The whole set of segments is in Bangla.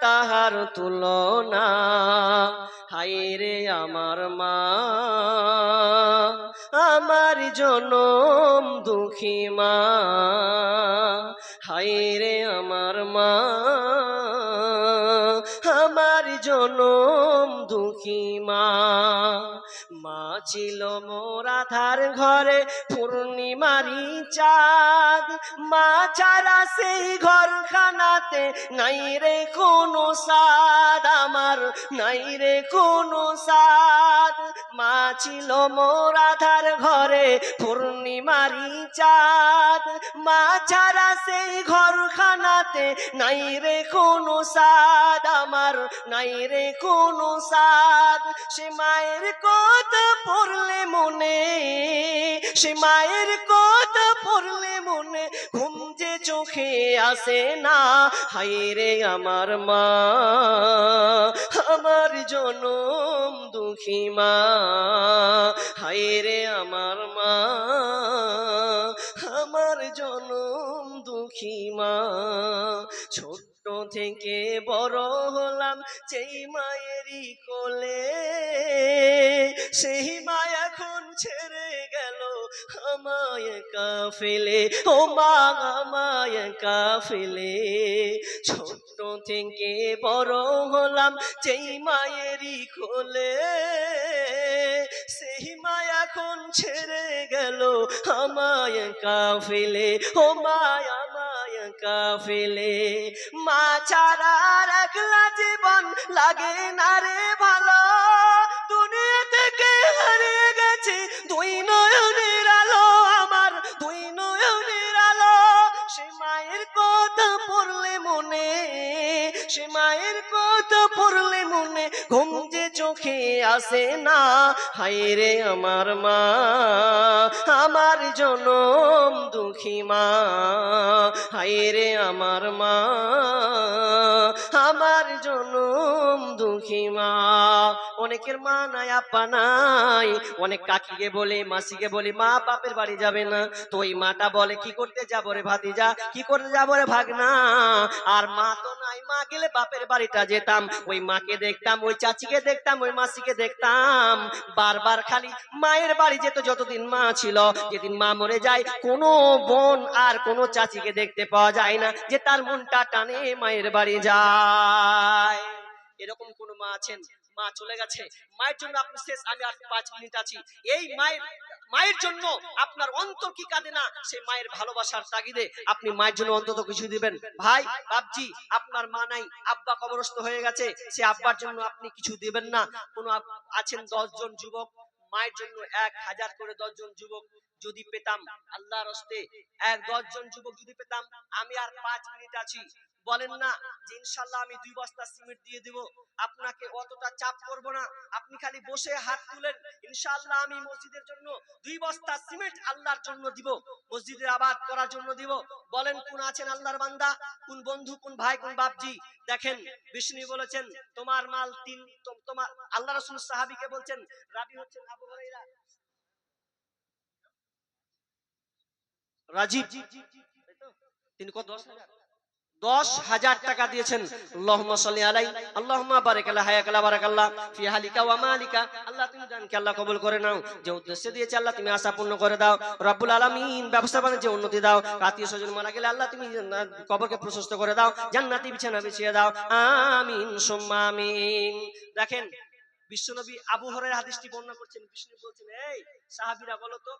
তাহার তুলনা। হাই রে আমার মা আমার জনম দুঃখী মা। হাই রে আমার মা জনম দুঃখী মা। মা ছিল মোরাধার ঘরে পূর্ণিমারি চাঁদ। মা ছাড়া সেই ঘরখানাতে নাই রে কোনো সাদ আমার নাই রে কোনো সাদ মা ছিল মোরাধার ঘরে পূর্ণিমারি চাঁদ। মা ছাড়া সেই ঘরখানাতে নাই রে কোনো সাদ আমার নাই রে কোনো সাদ সে মায়ের কথা পড়লে মনে, সে মায়ের কথা পড়লে মনে, ঘুম যে চোখে আসে না। হাই রে আমার মা, আমার জনম দুঃখী মা। হাই রে আমার মা, আমার জনম দুঃখী মা। ছোট্ট থেকে বড় হলাম সেই মায়েরই কোলে। সেই মা এখন ছেড়ে গেল আমায় কাফেলে। ও মা, আমায় কাফেলে। ছোট্ট থেকে বড় হলাম সেই মায়েরই কোলে। সেই মা এখন ছেড়ে গেল আমায় কাফেলে। ও মায় কাফেলে। মা ছাড়া রাখলা জীবন লাগে না রে চোখে আসে না। হায় রে আমার মা, আমার জনম দুঃখী মা। হায় রে আমার মা, আমার জনম দুঃখী মা। অনেকের মা নাই, আপা নাই। অনেক কাকিকে বলে, মাসিকে বলে, মা বাপের বাড়ি যাবে না। তো ওই মাটা বলে, কি করতে যাব রে ভাতিজা? কি করতে যাব রে ভাগনা? আর মা তো মা গেলে বাপের বাড়িটা যেতাম, ওই মাকে দেখতাম, ওই চাচিকে দেখতাম, ওই মাসিকে দেখতাম। বারবার খালি মায়ের বাড়ি যেত যতদিন মা ছিল, যেদিন মা মরে যায়, কোনো বোন আর কোনো চাচিকে দেখতে পাওয়া যায় না যে তার মনটা টানে মায়ের বাড়ি যায়। এরকম কোন মা আছেন? মা চলে গেছে? মায়ের জন্য আপনি শেষ, আমি আর পাঁচ মিনিট আছি। এই মায়ের মায়ের জন্য আপনার অন্তর কি কাঁদে না, সেই মায়ের ভালোবাসার তাগিদে আপনি মায়ের জন্য অন্তত কিছু দিবেন। ভাই, বাপজি, আপনার মা নাই, আব্বা কবরস্থ হয়ে গেছে, সে আব্বার জন্য আপনি কিছু দিবেন না। কোনো আছেন দশজন যুবক, মায়ের জন্য এক হাজার করে দশজন যুবক যদি পেতাম, আল্লাহর হস্তে এক দশজন যুবক যদি পেতাম, আমি আর পাঁচ মিনিট আছি। বলেন না যে ইনশাল্লাহ আমি দুই বস্তা সিমেন্ট দিয়ে দিব। আপনাকে অতটা চাপ করব না। আপনি খালি বসে হাত তুলেন। ইনশাআল্লাহ আমি মসজিদের জন্য দুই বস্তা সিমেন্ট আল্লাহর জন্য দিব। মসজিদের আবাদ করার জন্য দিব। বলেন, কোন আছেন আল্লাহর বান্দা? কোন বন্ধু, কোন ভাই, কোন বাপজি? দেখেন, বিষ্ণু বলেছেন, তোমার মাল তিন তোমার আল্লাহ রাসূল সাহাবীকে বলছেন, রাবি হচ্ছেন আবু হুরায়রা। রাজীব। তিনি কত দশ হাজার? দশ হাজার টাকা দিয়েছেন। আল্লাহুম্মা সাল্লি আলাই আল্লাহুম্মা বারিক আলা হায়াকালা ফি হালিকা ওয়া মালিকা। আল্লাহ তুমি জানকে আল্লাহ কবুল করে নাও। যে উদ্দেশ্যে দিয়েছে আল্লাহ তুমি আশা পূর্ণ করে দাও। রব্বুল আলামিন ব্যবসা বাণিজ্যে উন্নতি দাও। আত্মীয় স্বজন মারা গেলে আল্লাহ তুমি কবরকে প্রশস্ত করে দাও। জান্নাতি বিছানা বিছিয়ে দাও। আমিন সুম্মা আমিন। দেখেন বিশ্বনবী আবু হরের হাদিসটি বর্ণনা করছেন। বিষ্ণু বলছেন এই সাহাবীরা বলো তো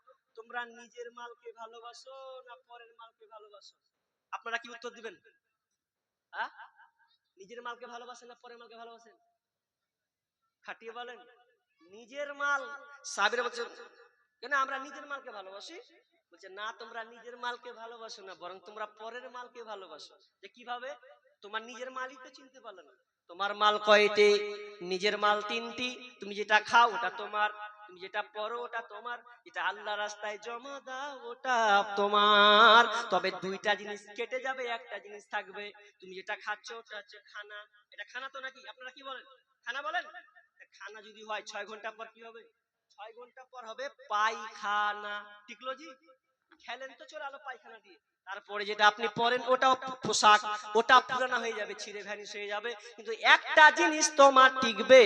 তোমরা নিজের মালকে ভালোবাসো না পরের মালকে ভালোবাসো? আপনারা কি উত্তর দিবেন? নিজের মালকে ভালোবাসেন না পরের মালকে ভালোবাসেন? খাটিয়ে বলেন, নিজের মাল। সাবির বলছেন কেন আমরা নিজের মালকে ভালোবাসি? বলছে, না, তোমরা নিজের মালকে ভালোবাসো না, বরং তোমরা পরের মালকে ভালোবাসো। যে কীভাবে? তোমার নিজের মালই তো চিনতে পারল না। তোমার মাল কয়টি? নিজের মাল তিনটি। তুমি যেটা খাও, ওটা তোমার। তুমি যেটা পড়ো ওটা তোমার, এটা আল্লাহ রাস্তায় জমা দাও, ওটা তোমার। তবে দুইটা জিনিস কেটে যাবে, একটা জিনিস থাকবে। তুমি যেটা খাচ্ছ ওটা হচ্ছে খানা। এটা খানা তো নাকি? আপনারা কি বলেন? খানা বলেন? খানা যদি হয়, ছয় ঘণ্টা পর কি হবে? ছয় ঘণ্টা পর হবে পায়খানা। টিকলো জি? খেলেন তো চলে আলো পায়খানা দিয়ে। তারপরে যেটা আপনি পরেন ওটাও পোশাক ওটা পুরানো হয়ে যাবে ছিঁড়ে ভ্যানিশ হয়ে যাবে। কিন্তু একটা জিনিস তোমার টিকবে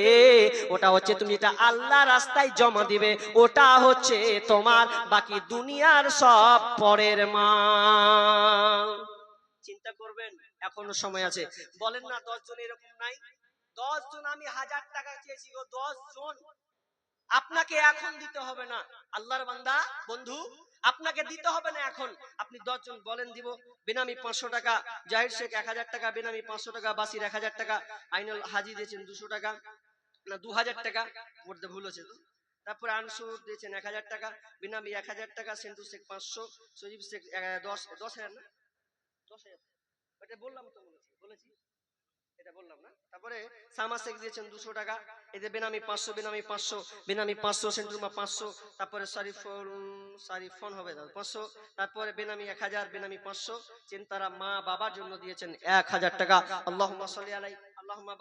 ওটা হচ্ছে তুমি যেটা আল্লাহ রাস্তায় জমা দিবে ওটা হচ্ছে তোমার বাকি দুনিয়ার সব পরের মাল। চিন্তা করবেন এখনও সময় আছে। বলেন না দশ জন এরকম নাই? দশ জন আমি হাজার টাকা চেয়েছি গো দশ জন। আপনাকে এখন দিতে হবে না। আল্লাহর বান্দা বন্ধু আপনাকে দিতে হবে না এখন। আপনি দশজন বলেন দিব, বেনামি পাঁচশো টাকা, জাহির শেখ এক হাজার টাকা, বেনামি পাঁচশো টাকা, বাসির এক হাজার টাকা, আইনুল হাজি দিয়েছেন দুশো টাকা, না, দু হাজার টাকা বলতে ভুল হচ্ছে তো। তারপরে আনসুর দিয়েছেন এক হাজার টাকা, বিনামি এক হাজার টাকা, সেন্টু শেখ পাঁচশো, সজীব শেখ দশ দশ হাজার না? দশ হাজার। ওটা বললাম তো বলেছি বলেছি। এটা বললাম না। তারপরে পাঁচশো, বেনামি পাঁচশো পাঁচশো সেন্টুমা পাঁচশো, তারপরে সারিফল সারিফন হবে পাঁচশো, তারপরে বেনামি এক হাজার, বেনামি পাঁচশো। চিন্তারা মা বাবার জন্য দিয়েছেন এক হাজার টাকা। আল্লাহ সাল্লি আল্লাহ